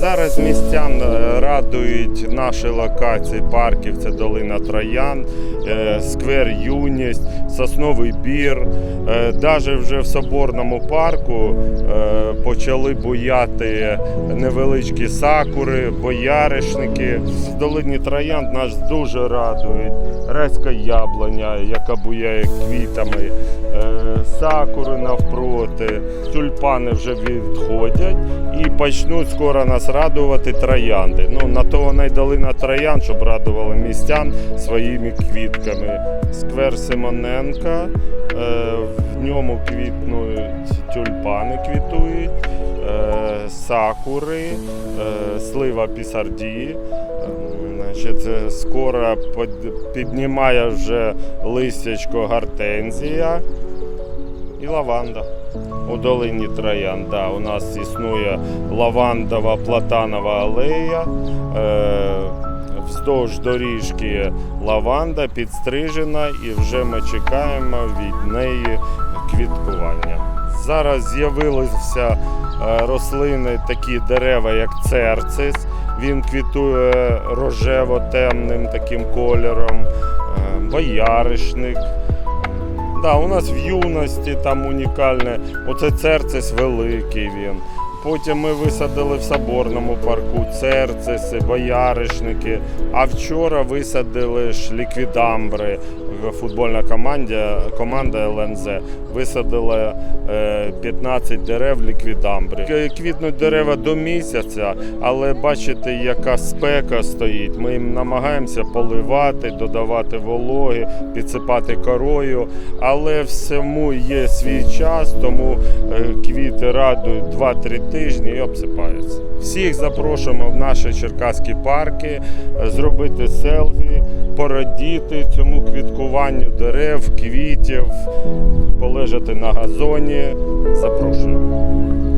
Зараз містян е, радують наші локації парків. Це долина Троян, сквер Юність, Сосновий Бір. Навіть вже в Соборному парку е, почали буяти невеличкі сакури, бояришники. Долині Троян нас дуже радують. Резька яблуня, яка буяє квітами, е, сакури навпроти, тюльпани вже відходять і почнуть скоро нас радувати троянди. Ну, на то вона й долина троян, щоб радували містян своїми квітками. Сквер Симоненка, е, в ньому квітнуть тюльпани квітують, е, сакури, е, слива пісарді. Значить, скоро піднімає вже листячко гортензія і лаванда. У долині Троян, да, у нас існує лавандова платанова алея. Вздовж доріжки лаванда підстрижена і вже ми чекаємо від неї квіткування. Зараз з'явилися е, рослини, такі дерева, як церцис. Він квітує рожево-темним таким кольором, е, бояришник. Да, у нас в юності там унікальне. Оце церцис великий він. Потім ми висадили в Соборному парку церциси, бояришники. А вчора висадили ж ліквідамбри. Футбольна команда, команда ЛНЗ висадила е, 15 дерев ліквідамбри. Квітнуть дерева до місяця, але бачите, яка спека стоїть. Ми їм намагаємося поливати, додавати вологи, підсипати корою. Але всьому є свій час, тому е, квіти радують 2-3 тижні і обсипаються. Всіх запрошуємо в наші черкаські парки е, зробити селфі, порадіти цьому квіткуванню дерев, квітів, полежати на газоні. Запрошуємо.